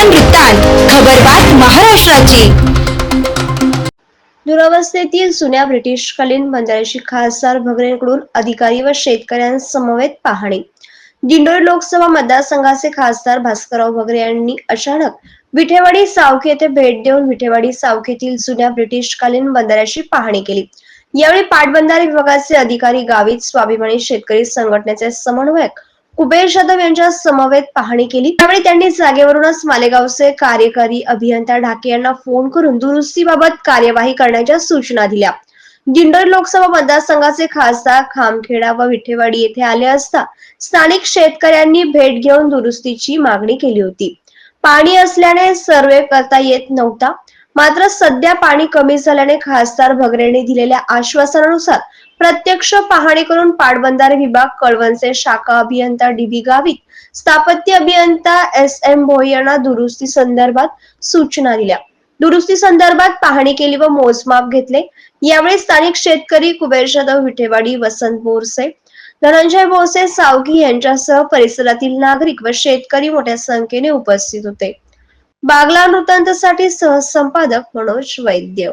खबरबात महाराष्ट्राची. दुरावस्थेतील जुन्या ब्रिटिशकालीन बंदराची खासदार भगरेंकडून अधिकारी व शेतकऱ्यांसमवेत पाहणी. दिंडोरी लोकसभा मतदारसंघाचे खासदार भास्करराव भगरे यांनी अचानक विठेवाडी सावखे येथे भेट देऊन विठेवाडी सावखेतील जुन्या ब्रिटिशकालीन बंदराची पाहणी केली. यावेळी पाटबंधारे विभागाचे अधिकारी गावित स्वाभिमानी शेतकरी संघटनेचे समन्वयक कुबेर जाधव यांच्या समवेत पाहणी केली. त्यावेळी त्यांनी जागेवरूनच मालेगावचे कार्यकारी अभियंता ढाके यांना फोन करून दुरुस्तीबाबत कार्यवाही करण्याच्या सूचना दिल्या. दिंडोर लोकसभा मतदारसंघाचे खासदार खामखेडा व विठेवाडी येथे आले असता स्थानिक शेतकऱ्यांनी भेट घेऊन दुरुस्तीची मागणी केली होती. पाणी असल्याने सर्वे करता येत नव्हता. मात्र सध्या पाणी कमी झाल्याने खासदार भगरेंनी दिलेल्या आश्वासनानुसार प्रत्यक्ष पाहणी करून पाटबंधारे विभाग कळवणचे शाखा अभियंता डीबी गावित स्थापत्य अभियंता एस एम भोई यांना दुरुस्ती संदर्भात सूचना दिल्या. दुरुस्ती संदर्भात पाहणी केली व मोजमाप घेतले. यावेळी स्थानिक शेतकरी कुबेर जाधव विठेवाडी वसंत बोरसे धनंजय बोरसे सावगी यांच्यासह परिसरातील नागरिक व शेतकरी मोठ्या संख्येने उपस्थित होते. बागला वृत्तांतसाठी सहसंपादक मनोज वैद्य.